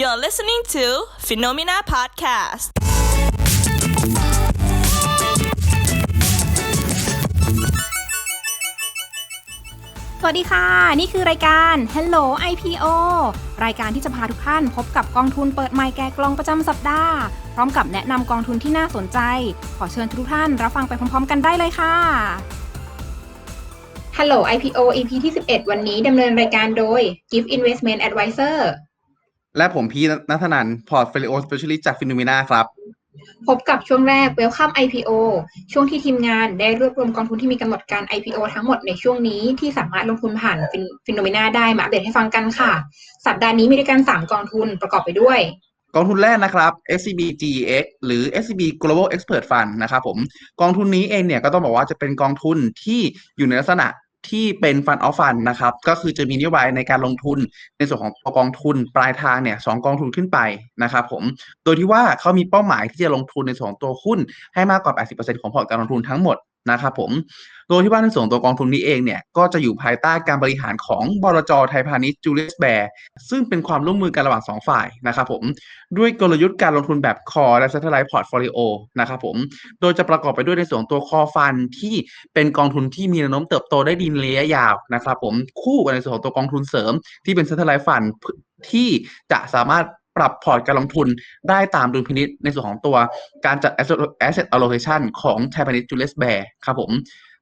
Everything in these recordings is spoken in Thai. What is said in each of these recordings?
You're listening to Phenomena Podcast. สวัสดีค่ะ นี่คือรายการ Hello IPO รายการที่จะพาทุกท่านพบกับกองทุนเปิดใหม่แก่กลองประจำสัปดาห์ พร้อมกับแนะนำกองทุนที่น่าสนใจ ขอเชิญทุกท่านรับฟังไปพร้อมๆ กันได้เลยค่ะ Hello IPO EP ที่ 11 วันนี้ดำเนินรายการโดย Gift Investment Advisor และผมพีนัทนันพอร์ตเฟลิโอสเปเชียลิสต์จากฟิโนเมนาครับ พบกับช่วงแรก Welcome IPO ช่วงที่ทีมงานได้รวบรวมกองทุนที่มีกำหนดการ IPO ทั้งหมดในช่วงนี้ที่สามารถลงทุนผ่านฟิโนเมนาได้มาอัปเดตให้ฟังกันค่ะ สัปดาห์นี้มีด้วยกัน 3 กองทุนประกอบไปด้วยกองทุนแรกนะครับ SCB GEX หรือ SCB Global Expert Fund นะครับผม กองทุนนี้เองเนี่ยก็ต้องบอกว่าจะเป็นกองทุนที่อยู่ในลักษณะ ที่เป็นฟันออฟฟันนะครับ ก็คือจะมีนโยบายในการลงทุนในส่วนของกองทุนปลายทางเนี่ยสองกองทุนขึ้นไปนะครับผม โดยที่ว่าเขามีเป้าหมายที่จะลงทุนในส่วนของตัวหุ้นให้มากกว่า 80%ของพอร์ตการลงทุนทั้งหมด นะครับผม โดยที่ว่าในส่วนตัวกองทุนนี้เองเนี่ยก็จะอยู่ภายใต้การบริหารของบลจไทยพาณิชย์จูเลียสแบร์ซึ่งเป็นความร่วมมือกันระหว่าง 2 ฝ่ายนะครับผม ด้วยกลยุทธ์การลงทุนแบบคอและ Satellite Portfolio นะครับผม โดยจะประกอบไปด้วยในส่วนตัวคอฟันที่เป็นกองทุนที่มีแนวโน้มเติบโตได้ดีในระยะยาวนะครับผมคู่กับในส่วนตัวกองทุนเสริมที่เป็น Satellite Fund ที่จะสามารถ ปรับพอร์ตการลงทุนได้ตามดุลพินิษในส่วนของตัวการจัด asset allocation ของ Thai Panic Julius Baer ครับผม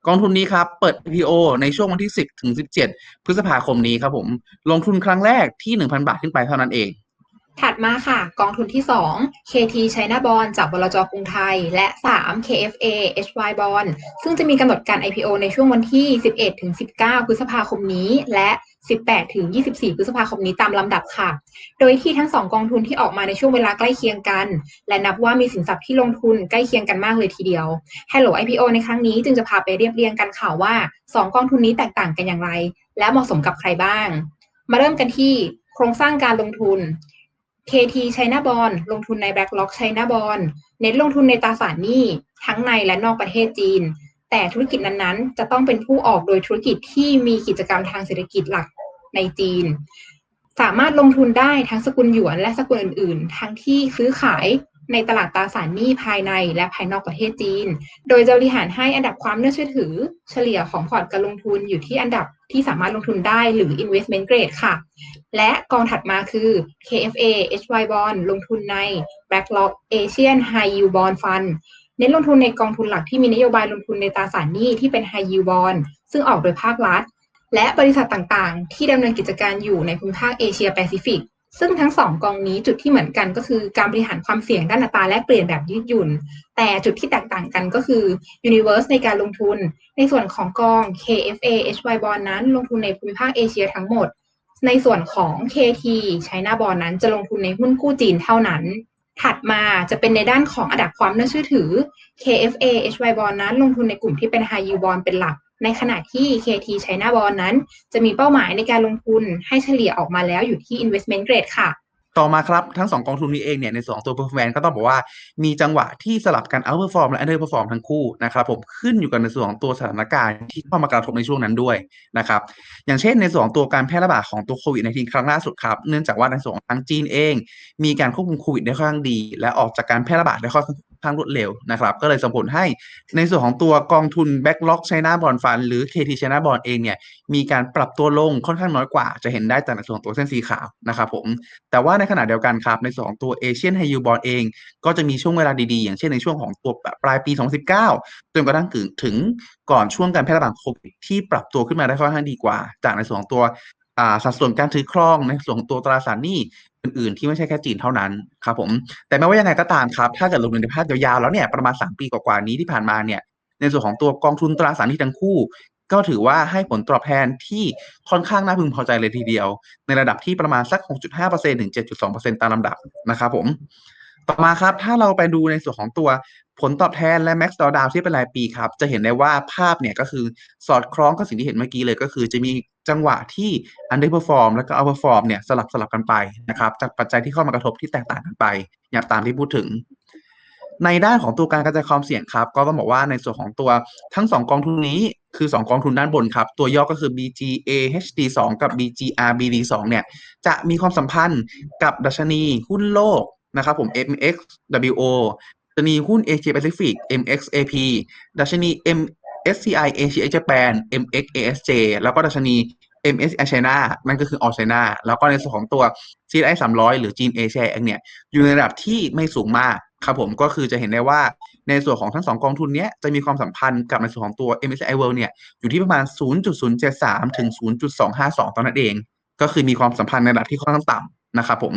กองทุนนี้ครับ เปิด IPO ในช่วงวันที่ 10 ถึง 17 พฤษภาคมนี้ครับผม ลงทุนครั้งแรกที่ 1,000 บาทขึ้นไปเท่านั้นเอง ถัดมาค่ะ กองทุนที่ 2 KT China Bond จากบลจกรุงไทย และ 3 KFA HY Bond ซึ่งจะมีกำหนดการ IPO ในช่วงวันที่ 11 ถึง 19 พฤษภาคมนี้ และ 18 ถึง 24 พฤษภาคมนี้ตามลำดับค่ะ โดยที่ทั้ง2กองทุนที่ออกมาในช่วงเวลาใกล้เคียงกัน และนับว่ามีสินทรัพย์ที่ลงทุนใกล้เคียงกันมากเลยทีเดียว Hello IPO ในครั้งนี้จึงจะพาไปเรียบเรียงกันข่าวว่า 2 กองทุนนี้แตกต่างกันอย่างไร และเหมาะสมกับใครบ้าง มาเริ่มกันที่โครงสร้างการลงทุน KT China Bond ลงทุนใน BlackRock China Bond เน้นลงทุนในตราสารหนี้ทั้งในและนอกประเทศจีน แต่ธุรกิจนั้นๆ จะต้องเป็นผู้ออกโดยธุรกิจที่มีกิจกรรมทางเศรษฐกิจหลักในจีน สามารถลงทุนได้ทั้งสกุลหยวนและสกุลอื่น ๆ ทั้งที่ซื้อขายในตลาดตราสารหนี้ภายในและภายนอกประเทศจีน โดยจะบริหารให้อันดับความน่าเชื่อถือ เฉลี่ยของพอร์ตการลงทุนอยู่ที่อันดับที่สามารถลงทุนได้หรือ investment grade ค่ะ และกองถัดมาคือ KFA HY Bond ลงทุนใน BlackRock Asian High Yield Bond Fund เน้นลงทุนในกองทุนหลักที่มีนโยบายลงทุนในตราสารหนี้ที่เป็น High Yield Bond ซึ่งออกโดยภาครัฐ และบริษัทต่างๆ ที่ดำเนินกิจการอยู่ในภูมิภาคเอเชียแปซิฟิกซึ่งทั้งสองกองนี้จุดที่เหมือนกันก็คือการบริหารความเสี่ยงด้านอัตราแลกเปลี่ยนแบบยืดหยุ่น แต่จุดที่แตกต่างกันก็คือ Universe ในการลงทุน ในส่วนของกอง KFA HY Bond นั้นลงทุนในภูมิภาคเอเชียทั้งหมด ในส่วนของ KT China Bond นั้นจะลงทุนในหุ้นกู้จีนเท่านั้น ถัดมาจะเป็นในด้านของอันดับความน่าเชื่อถือ KFA HY Bond นั้น ลงทุนในกลุ่มที่เป็น High Yield Bond เป็นหลัก ในขณะที่ KT China Bond นั้น จะมีเป้าหมายในการลงทุนให้เฉลี่ยออกมาแล้วอยู่ที่ investment grade ค่ะ ต่อมาครับทั้ง2กองทุนนี้เองเนี่ยในส่วนของตัว performance ก็ต้องบอกว่ามีจังหวะที่สลับกัน outperform และ underperform ทั้งคู่นะครับผมขึ้นอยู่กันในส่วนของตัวสถานการณ์ที่เข้ามากระทบในช่วงนั้นด้วยนะครับอย่างเช่นในส่วนของตัวการแพร่ระบาดของตัวโควิด -19 ครั้งล่าสุดครับเนื่องจากว่าในส่วนของทางจีนเอง มีการควบคุมโควิดได้ค่อนข้างดี และออกจากการแพร่ระบาดได้ค่อน ข้างรวดเร็วนะครับ ก็เลยส่งผลให้ในส่วนของตัวกองทุน Backlog China Bond Fund หรือ KT China Bond เองเนี่ยมีการปรับตัวลงค่อนข้างน้อยกว่า จะเห็นได้จากในส่วนของตัวเส้นสีขาวนะครับผมแต่ว่าในขณะเดียวกันครับ ในส่วนของตัว Asian High Yield Bond เอง ก็จะมีช่วงเวลาดีๆ อย่างเช่นในช่วงของตัวปลายปี 2019 จนกระทั่งถึงถึงก่อนช่วงการแพร่ระบาดโควิดที่ปรับตัวขึ้นมาได้ค่อนข้างดีกว่า จากในส่วนของตัว สัดส่วนการถือครองในส่วนของตัวตราสารหนี้อื่นๆ ที่ไม่ใช่แค่จีนเท่านั้นครับผม แต่ไม่ว่ายังไงก็ตามครับ ถ้าเกิดลงในภาพยาวๆแล้วเนี่ยประมาณ 3 ปีกว่าๆนี้ที่ผ่านมาเนี่ยในส่วนของตัวกองทุนตราสารหนี้ทั้งคู่ ก็ถือว่าให้ผลตอบแทนที่ค่อนข้างน่าพึงพอใจเลยทีเดียว ในระดับที่ประมาณสัก 6.5%ถึง 7.2%ตามลำดับนะครับผม ต่อมาครับ ถ้าเราไปดูในส่วนของตัวผลตอบแทนและ max drawdown ที่เป็นรายปีครับ จะเห็นได้ว่าภาพเนี่ยก็คือสอดคล้องกับสิ่งที่เห็นเมื่อกี้เลยก็คือจะมีจังหวะที่ underperform แล้วก็ outperform เนี่ยสลับสลับกันไปนะครับจากปัจจัยที่เข้ามากระทบที่แตกต่างกันไป อย่างตามที่พูดถึง ในด้านของตัวการกระจายความเสี่ยงครับ ก็ต้องบอกว่าในส่วนของตัวทั้งสองกองทุนนี้คือสองกองทุนด้านบนครับ ตัวย่อก็คือ BGAHD2 กับ BGRBD2 เนี่ยจะมีความสัมพันธ์กับดัชนีหุ้นโลก นะครับผม MXWO ดัชนีหุ้น Asia Pacific MXAP ดัชนี MSCI Asia Japan MXASJ แล้วก็ดัชนี MSCI China นั่นก็คือ All China แล้วก็ในส่วนของตัว CSI 300 หรือจีน Asia เองเนี่ย อยู่ในระดับที่ไม่สูงมากครับผมก็คือจะเห็นได้ว่าในส่วนของทั้งสองกองทุนนี้จะมีความสัมพันธ์กับในส่วนของตัว MSCI World เนี่ย อยู่ที่ประมาณ 0.073 ถึง 0.252ตอนนั้นเอง ก็คือมีความสัมพันธ์ในระดับที่ค่อนข้างต่ำนะครับผม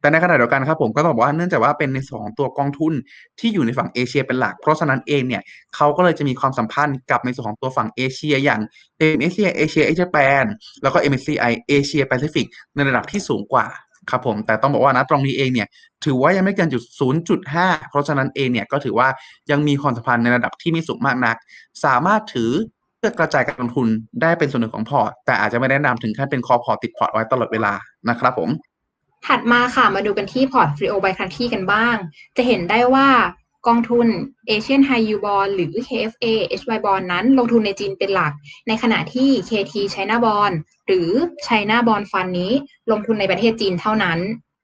แต่ในขณะเดียวกันครับผมก็ต้องบอกว่าเนื่องจากว่าเป็นในสองตัวกองทุนที่อยู่ในฝั่งเอเชียเป็นหลัก เพราะฉะนั้นเองเนี่ยเขาก็เลยจะมีความสัมพันธ์กับในส่วนของตัวฝั่งเอเชียอย่าง MSCI Asia Asia Japan แปนแล้วก็ MSCI Asia Pacific ในระดับที่สูงกว่าครับผมแต่ต้องบอกว่านะตรงนี้เองเนี่ยถือว่ายังไม่เกินจุด 0.5 เพราะฉะนั้นเองเนี่ยก็ถือว่ายังมีความสัมพันธ์ในระดับที่ไม่สูงมากนัก สามารถถือเพื่อกระจายการลงทุนได้เป็นส่วนหนึ่งของพอร์ต แต่อาจจะไม่แนะนำถึงขั้นเป็นคอพอร์ตติดพอร์ตไว้ตลอดเวลานะครับผม ถัดมาค่ะมาดูกันที่พอร์ตฟรีโอบายคันที่กันบ้าง จะเห็นได้ว่ากองทุน Asian High Yield Bond หรือ KFA HY Bond นั้นลงทุนในจีนเป็นหลัก ในขณะที่ KT China Bond หรือ China Bond Fund นี้ลงทุนในประเทศจีนเท่านั้น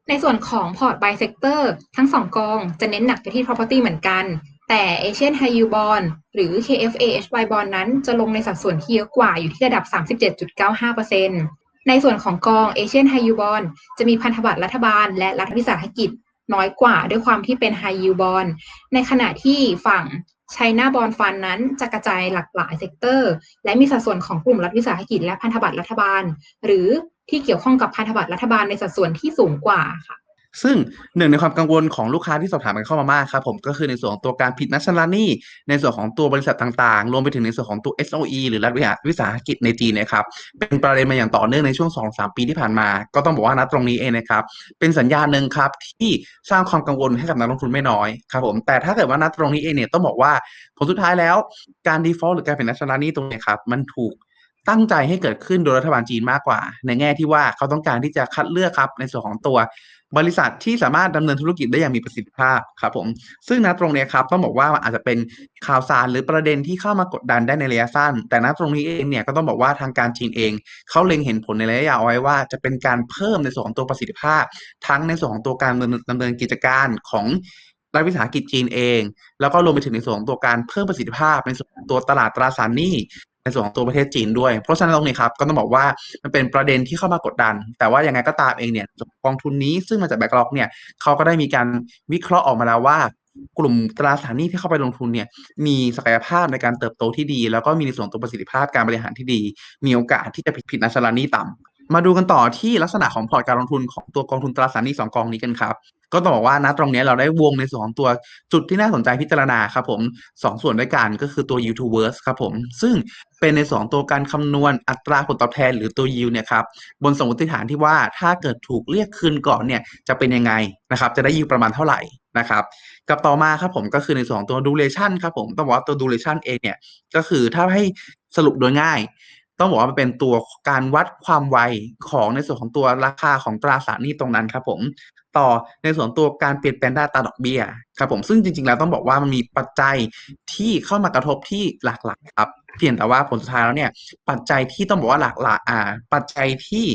ในส่วนของพอร์ต by sector ทั้งสองกองจะเน้นหนักไปที่ property เหมือนกัน แต่ Asian High Yield Bond หรือ KFA HY Bond นั้นจะลงในสัดส่วนที่เยอะกว่าอยู่ที่ระดับ 37.95% ในส่วนของกองเอเชียนไฮยูบอลจะมีพันธบัตรรัฐบาล และรัฐวิสาหกิจน้อยกว่าด้วยความที่เป็นไฮยูบอลในขณะที่ฝั่งไชน่าบอลฟันนั้นจะกระจายหลากหลายเซกเตอร์ และมีสัดส่วนของกลุ่มรัฐวิสาหกิจและพันธบัตรรัฐบาล หรือที่เกี่ยวข้องกับพันธบัตรรัฐบาลในสัดส่วนที่สูงกว่าค่ะ ซึ่งหนึ่งในความกังวลของลูกค้าที่สอบถามกันเข้ามามากครับผมก็คือในส่วนของตัวการผิดนัดชำระหนี้ในส่วนของตัวบริษัทต่างๆ รวมไปถึงในส่วนของตัว SOE หรือรัฐวิสาหกิจในจีนนะครับเป็นประเด็นมาอย่างต่อเนื่องในช่วง 2-3 ปีที่ผ่านมา ก็ต้องบอกว่านะตรงนี้เองนะครับเป็นสัญญาณหนึ่งครับที่สร้างความกังวลให้กับนักลงทุนไม่น้อยครับผมแต่ถ้าเกิดว่านัดตรงนี้เองเนี่ยต้องบอกว่าผลสุดท้ายแล้วการ default หรือการผิดนัดชำระหนี้ตรงนี้ครับมันถูกตั้งใจให้เกิดขึ้นโดยรัฐบาลจีนมากกว่า ในแง่ที่ว่าเขาต้องการที่จะคัดเลือกครับในส่วนของตัว บริษัทที่สามารถดำเนินธุรกิจได้อย่างมีประสิทธิภาพครับผมซึ่งณตรงนี้ครับต้องบอกว่าอาจจะเป็นข่าวสารหรือประเด็นที่เข้ามากดดันได้ในระยะสั้น แต่ณตรงนี้เองเนี่ยก็ต้องบอกว่าทางการจีนเองเขาเล็งเห็นผลในระยะยาวไว้ว่าจะเป็นการเพิ่มในส่วนของตัวประสิทธิภาพ ทั้งในส่วนของตัวการดำเนินกิจการของรัฐวิสาหกิจจีนเอง แล้วก็รวมไปถึงในส่วนของตัวการเพิ่มประสิทธิภาพในส่วนของตัวตลาดตราสารหนี้ ในส่วนของตัวประเทศจีนด้วย เพราะฉะนั้นตรงนี้ครับก็ต้องบอกว่ามันเป็นประเด็นที่เข้ามากดดัน แต่ว่ายังไงก็ตามเองเนี่ยกองทุนนี้ซึ่งมาจากแบ็กล็อกเนี่ยเขาก็ได้มีการวิเคราะห์ออกมาแล้วว่ากลุ่มตราสารหนี้ที่เข้าไปลงทุนเนี่ยมีศักยภาพในการเติบโตที่ดี แล้วก็มีในส่วนตัวประสิทธิภาพการบริหารที่ดี มีโอกาสที่จะผิดผิดนัชราหนี้ต่ำมาดูกันต่อที่ลักษณะของพอร์ตการลงทุนของตัวกองทุนตราสารหนี้สองกองนี้กันครับ ก็ต้องบอกว่านะตรงนี้เราได้วงในส่วนของตัวจุดที่น่าสนใจพิจารณาครับผมสองส่วนด้วยกันก็คือตัว yield to worst ครับผม ซึ่งเป็นในส่วนตัวการคำนวณอัตราผลตอบแทนหรือตัว yield เนี่ยครับบนสมมติฐานที่ว่าถ้าเกิดถูกเรียกคืนก่อนเนี่ยจะเป็นยังไงนะครับจะได้ yield ประมาณเท่าไหร่นะครับกับต่อมาครับผมก็คือในส่วนของตัว duration ครับผมต้องบอกว่าตัว duration เองเนี่ยก็คือถ้าให้สรุปโดยง่าย ต้องบอกว่ามันเป็นตัวการวัดความไวของในส่วนของตัวราคาของตราสารหนี้ตรงนั้นครับผม ต่อในส่วนตัวการเปลี่ยนแปลงด้านตาดอกเบี้ยครับผมซึ่งจริงๆแล้วต้องบอกว่ามันมีปัจจัยที่เข้ามากระทบที่หลากหลายครับเพียงแต่ว่าผลสุดท้ายแล้วเนี่ย ปัจจัยที่ต้องบอกว่าหลากหลายอ่า ปัจจัยที่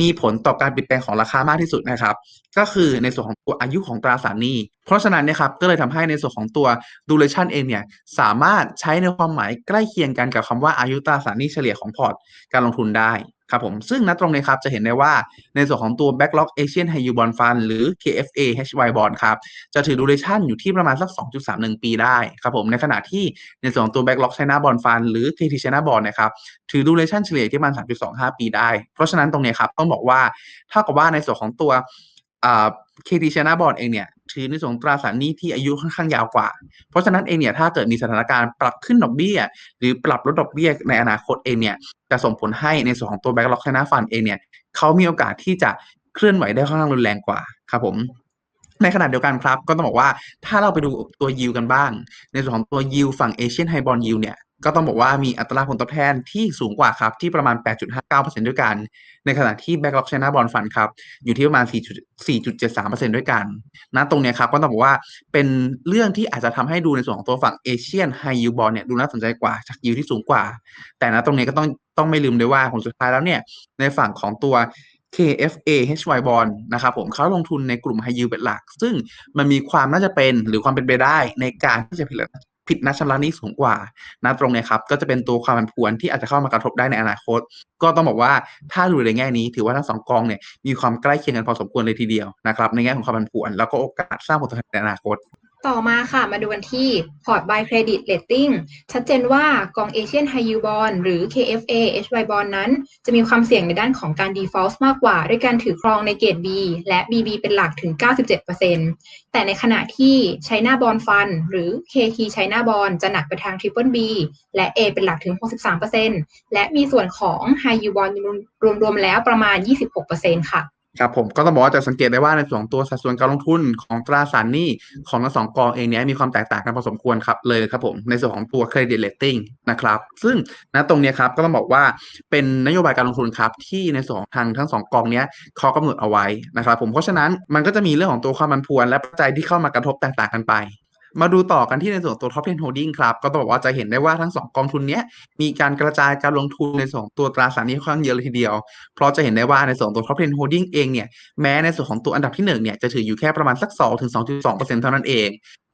มีผลต่อการเปลี่ยนแปลงของราคามากที่สุดนะครับ ก็คือในส่วนของตัวอายุของตราสารหนี้ เพราะฉะนั้นเนี่ยครับก็เลยทำให้ในส่วนของตัว duration เองเนี่ยสามารถใช้ในความหมายใกล้เคียงกันกับคำว่าอายุตราสารหนี้เฉลี่ยของพอร์ตการลงทุนได้ ครับผมซึ่งณตรงนี้ครับจะเห็นได้ว่าในส่วนของตัว Backlog Asian High Yield Bond Fund หรือ KFA HY Bond ครับจะถือ duration อยู่ที่ประมาณสัก 2.31 ปีได้ครับผมในขณะที่ในส่วนของตัว Backlog China Bond Fund หรือ KT China Bond นะครับถือ duration เฉลี่ยที่ประมาณ 3.25 ปีได้ เพราะฉะนั้นตรงนี้ครับต้องบอกว่าถ้ากับว่าในส่วนของตัว เคทีชนะบอลเองเนี่ยถือในส่วนตราสารนี้ที่อายุค่อนข้างยาวกว่า เพราะฉะนั้นเองเนี่ยถ้าเกิดมีสถานการณ์ปรับขึ้นดอกเบี้ย หรือปรับลดดอกเบี้ยในอนาคตเองเนี่ยจะส่งผลให้ในส่วนของตัวแบงก์ล็อกชนะฝันเองเนี่ยเขามีโอกาสที่จะเคลื่อนไหวได้ค่อนข้างรุนแรงกว่าครับผม ในขณะเดียวกันครับ ก็ต้องบอกว่าถ้าเราไปดูตัวยิวกันบ้าง ในส่วนของตัวยิวฝั่งเอเชียนไฮบอลยิวเนี่ยก็ต้องบอกว่ามีอัตราผลตอบแทนที่สูงกว่าครับที่ประมาณ 8.59%ด้วยกัน ในขณะที่ Blackrock China Bond Fund ครับอยู่ที่ประมาณ 4.73%ด้วยกันนะตรงเนี้ยครับก็ต้องบอกว่าเป็นเรื่องที่อาจจะทำให้ดูในส่วนของตัวฝั่งเอเชียนไฮยิวบอลเนี่ยดูน่าสนใจกว่าจากยิวที่สูงกว่า แต่นะตรงนี้ก็ต้องต้องไม่ลืมด้วยว่าผลสุดท้ายแล้วเนี่ยในฝั่งของตัว KFA HY Bond นะครับผมเขาลงทุนในกลุ่ม High Yield เป็นหลัก ซึ่งมันมีความน่าจะเป็นหรือความเป็นไปได้ในการที่จะผิดผิดนัดชำระหนี้สูงกว่านะตรงนี้ครับก็จะเป็นตัวความผันผวนที่อาจจะเข้ามากระทบได้ในอนาคต ก็ต้องบอกว่าถ้าดูในแง่นี้ ถือว่าทั้งสองกองเนี่ยมีความใกล้เคียงกันพอสมควรเลยทีเดียวนะครับในแง่ของความผันผวน แล้วก็โอกาสสร้างผลตอบแทนในอนาคต ต่อมาค่ะ มาดูกันที่ Port by Credit Rating ชัดเจนว่ากอง Asian High Yield Bond หรือ KFA HY Bond นั้น จะมีความเสี่ยงในด้านของการ default มากกว่า ด้วยการถือครองในเกรด B และ BB เป็นหลักถึง 97%แต่ในขณะที่ China Bond Fund หรือ KT China Bond จะหนักไปทาง Triple B และ A เป็นหลักถึง 63%และมีส่วนของ High Yield Bond รวมๆแล้วประมาณ 26%ค่ะ ครับผมก็ต้องบอกว่าจะสังเกตได้ว่าในส่วนของตัวสัดส่วนการลงทุนของตราสารหนี้ของทั้งสองกองเองเนี้ยมีความแตกต่างกันพอสมควรครับเลยครับผมในส่วนของตัวเครดิตเลตติ้งนะครับซึ่งณตรงเนี้ยครับก็ต้องบอกว่าเป็นนโยบายการลงทุนครับที่ในส่วนของทางทั้งสองกองเนี้ยเขากำหนดเอาไว้นะครับผมเพราะฉะนั้นมันก็จะมีเรื่องของตัวความมันพวน และปัจจัยที่เข้ามากระทบแตกต่างกันไป มาดูต่อกันที่ในส่วนตัว top 10 holding ครับ ก็ต้องบอกว่าจะเห็นได้ว่าทั้ง 2 กองทุนนี้มีการกระจายการลงทุนในส่วนของตัวตราสารนี้ค่อนข้างเยอะเลยทีเดียว เพราะจะเห็นได้ว่าในส่วนตัว top 10 holding เองเนี่ยแม้ในส่วนของตัวอันดับที่1เนี่ยจะถืออยู่แค่ประมาณสัก2ถึง2.2%เท่านั้นเอง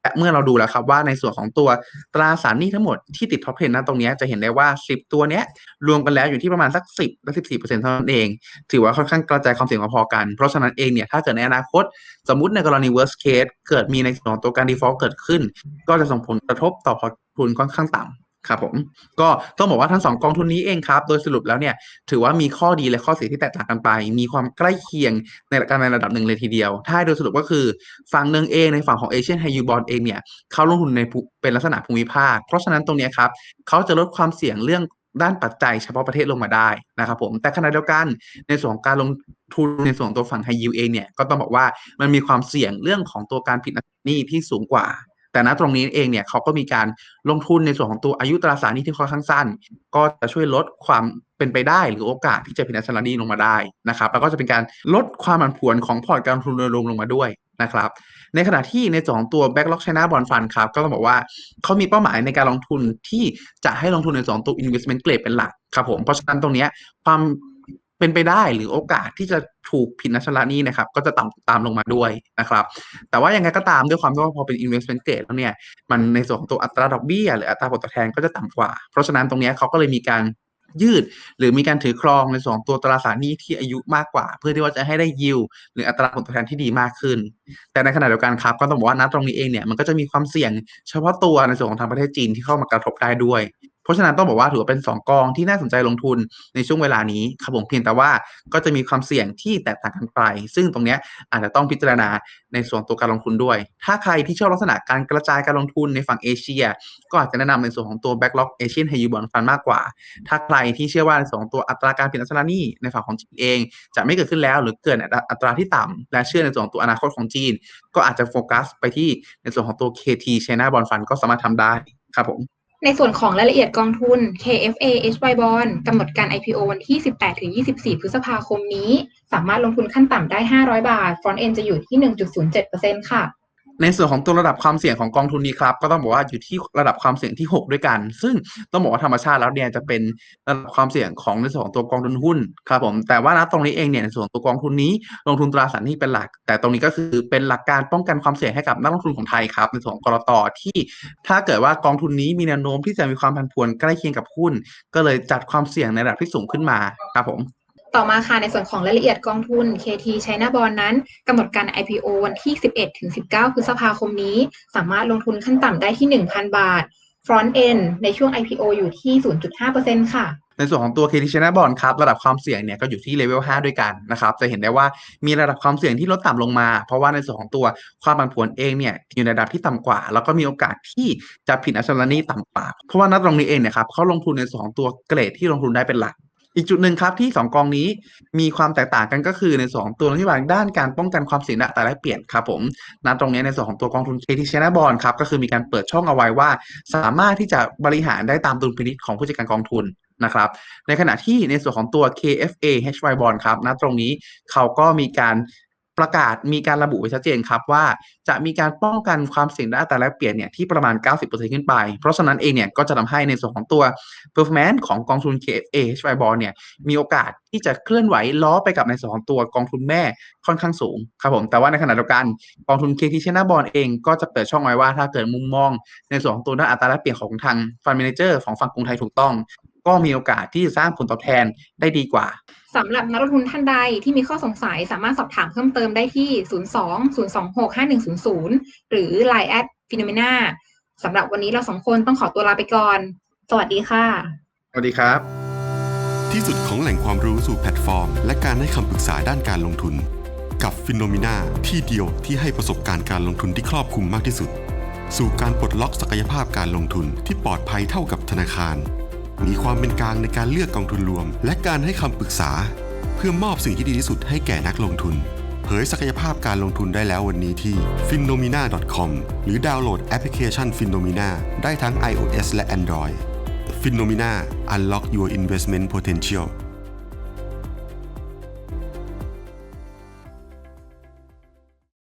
และเมื่อเราดูแล้วครับว่าในส่วนของตัวตราสารหนี้ทั้งหมดที่ติด top 10นั้นตรงนี้จะเห็นได้ว่า 10 ตัวเนี้ยรวมกันแล้วอยู่ที่ประมาณสัก 10และ14%เท่านั้นเอง ถือว่าค่อนข้างกระจายความเสี่ยงพอๆกัน เพราะฉะนั้นเองเนี่ยถ้าเกิดในอนาคต สมมติในกรณี worst case เกิดมีในส่วนของตัวการ default เกิดขึ้น ก็จะส่งผลกระทบต่อพอร์ตทุนค่อนข้างต่ำ ครับผมก็ต้องบอกว่าทั้งสองกองทุนนี้เองครับ โดยสรุปแล้วเนี่ยถือว่ามีข้อดีและข้อเสียที่แตกต่างกันไป มีความใกล้เคียงในการในระดับหนึ่งเลยทีเดียว ถ้าโดยสรุปก็คือฝั่งหนึ่งเองในฝั่งของ Asian High Yield Bond เองเนี่ยเขาลงทุนในเป็นลักษณะภูมิภาค เพราะฉะนั้นตรงนี้ครับเขาจะลดความเสี่ยงเรื่องด้านปัจจัยเฉพาะประเทศลงมาได้นะครับผมแต่ขณะเดียวกันในส่วนของการลงทุนในส่วนตัวฝั่ง High Yield เองเนี่ยก็ต้องบอกว่ามันมีความเสี่ยงเรื่องของตัวการผิดนัดหนี้ที่สูงกว่า แต่ณตรงนี้เองเนี่ยเขาก็มีการลงทุนในส่วนของตัวอายุตราสารนี้ที่ค่อนข้างสั้น ก็จะช่วยลดความเป็นไปได้หรือโอกาสที่จะผิดนัดชำระหนี้ลงมาได้นะครับแล้วก็จะเป็นการลดความผันผวนของพอร์ตการลงทุนโดยรวมลงมาด้วยนะครับในขณะที่ในส่วนของตัว Backlog China Bond Fund ครับก็ต้องบอกว่าเขามีเป้าหมายในการลงทุนที่จะให้ลงทุนในส่วนของตัว investment grade เป็นหลักครับผมเพราะฉะนั้นตรงนี้ความ เป็นไปได้หรือโอกาสที่จะถูกผิดนัดชำระนี้นะครับ ก็จะต่ำตามลงมาด้วยนะครับ แต่ว่ายังไงก็ตามด้วยความที่ว่าพอเป็น investment grade แล้วเนี่ย มันในส่วนของตัวอัตราดอกเบี้ยหรืออัตราผลตอบแทนก็จะต่ำกว่า เพราะฉะนั้นตรงเนี้ยเขาก็เลยมีการยืด หรือมีการถือครองในส่วนของตัวตราสารหนี้ที่อายุมากกว่า เพื่อที่ว่าจะให้ได้ยิวหรืออัตราผลตอบแทนที่ดีมากขึ้น แต่ในขณะเดียวกันครับ ก็ต้องบอกว่าณตรงนี้เองเนี่ยมันก็จะมีความเสี่ยงเฉพาะตัวในส่วนของทางประเทศจีนที่เข้ามากระทบได้ด้วย เพราะฉะนั้นต้องบอกว่าถือว่าเป็น 2 กองที่น่าสนใจลงทุนในช่วงเวลานี้ครับผมเพียงแต่ว่าก็จะมีความเสี่ยงที่แตกต่างกันไป ซึ่งตรงนี้อาจจะต้องพิจารณาในส่วนตัวการลงทุนด้วย ถ้าใครที่ชอบลักษณะการกระจายการลงทุนในฝั่งเอเชีย ก็อาจจะแนะนำในส่วนของตัว Backlog Asian High Yield Bond Fund มากกว่า ถ้าใครที่เชื่อว่าในส่วนของตัวอัตราการผิดนัดชำระหนี้ในฝั่งของจีนเอง จะไม่เกิดขึ้นแล้ว หรือเกิดอัตราที่ต่ำและเชื่อในส่วนของตัวอนาคตของจีน ก็อาจจะโฟกัสไปที่ในส่วนของตัว KT China Bond Fund ก็สามารถทำได้ครับผม ในส่วนของรายละเอียดกองทุน KFA HY Bond กำหนดการ IPO วันที่ 18-24 พฤษภาคมนี้ สามารถลงทุนขั้นต่ำได้ 500 บาท Front End จะอยู่ที่ 1.07%ค่ะ ในส่วนของตัวระดับความเสี่ยงของกองทุนนี้ครับ ก็ต้องบอกว่าอยู่ที่ระดับความเสี่ยงที่ 6 ด้วยกัน ซึ่งต้องบอกว่าธรรมชาติแล้วเนี่ยจะเป็นระดับความเสี่ยงของในส่วนของตัวกองทุนหุ้นครับผมแต่ว่าณตรงนี้เองเนี่ยในส่วนตัวกองทุนนี้ลงทุนตราสารหนี้เป็นหลัก แต่ตรงนี้ก็คือเป็นหลักการป้องกันความเสี่ยงให้กับนักลงทุนของไทยครับในส่วนของกรตที่ถ้าเกิดว่ากองทุนนี้มีแนวโน้มที่จะมีความผันผวนใกล้เคียงกับหุ้น ก็เลยจัดความเสี่ยงในระดับที่สูงขึ้นมาครับผม ต่อมาค่ะในส่วนของรายละเอียดกองทุน KT China Bond นั้นกำหนดการ IPO วันที่ 11-19พฤษภาคมนี้ สามารถลงทุนขั้นต่ำได้ที่ 1,000 บาท Front End ในช่วง IPO อยู่ที่ 0.5%ค่ะในส่วนของตัว KT China Bond ครับระดับความเสี่ยงเนี่ยก็อยู่ที่เลเวล 5 ด้วยกันนะครับจะเห็นได้ว่ามีระดับความเสี่ยงที่ลดต่ำลงมา เพราะว่าในส่วนของตัวความผันผวนเองเนี่ยอยู่ในระดับที่ต่ำกว่า แล้วก็มีโอกาสที่จะผิดอัชรหนี้ต่ำกว่าเพราะว่าณตรงนี้เองเนี่ยครับเขาลงทุนในส่วนของตัวเกรดที่ลงทุนได้เป็นหลัก อีกจุดหนึ่งครับที่ 2 กองนี้มีความแตกต่างกันก็คือในส่วนของตัวนโยบายด้านการป้องกันความเสี่ยงแต่และเปลี่ยนครับผมณตรงนี้ในส่วนของตัวกองทุน KT China Bond ครับก็คือมีการเปิดช่องเอาไว้ว่า สามารถที่จะบริหารได้ตามดุลพินิจของผู้จัดการกองทุนนะครับในขณะที่ในส่วนของตัว KFA HY Bond ครับณตรงนี้เขาก็มีการ ประกาศมีการระบุไว้ชัดเจนครับว่าจะมีการป้องกันความเสี่ยงด้านอัตราแลกเปลี่ยนเนี่ยที่ประมาณ 90%ขึ้นไป เพราะฉะนั้นเองเนี่ยก็จะทำให้ในส่วนของตัว performance ของกองทุน KFA HY Bond เนี่ยมีโอกาสที่จะเคลื่อนไหวล้อไปกับในส่วนของตัวกองทุนแม่ค่อนข้างสูงครับผม แต่ว่าในขณะเดียวกันกองทุน KT China Bond เองก็จะเปิดช่องไว้ว่าถ้าเกิดมุมมอง ในส่วนของตัวด้านอัตราแลกเปลี่ยนของทาง Fund Manager ของฝั่งกรุงไทยถูกต้อง ก็มีโอกาสที่จะสร้างผลตอบแทนได้ดีกว่าสำหรับนักลงทุนท่านใดที่มีข้อสงสัยสามารถสอบถามเพิ่มเติมได้ที่ 02 026 5100 หรือ Line แอดฟิโนเมนาสำหรับวันนี้เราสองคนต้องขอตัวลาไปก่อน สวัสดีค่ะ สวัสดีครับ ที่สุดของแหล่งความรู้สู่แพลตฟอร์ม และการให้คำปรึกษาด้านการลงทุน กับฟิโนมิน่าที่เดียวที่ให้ประสบการณ์การลงทุนที่ครอบคลุมมากที่สุด สู่การปลดล็อกศักยภาพการลงทุนที่ปลอดภัยเท่ากับธนาคาร มีความเป็นกลางในการเลือกกองทุนรวม และการให้คำปรึกษา เพื่อมอบสิ่งที่ดีที่สุดให้แก่นักลงทุน เผยศักยภาพการลงทุนได้แล้ววันนี้ที่ f i n o m i n a c o m หรือดาวน์โหลดแอปพลิเคชัน f i n o m i n a ได้ทั้ง iOS และ Android f i n o m i n a Unlock Your Investment Potential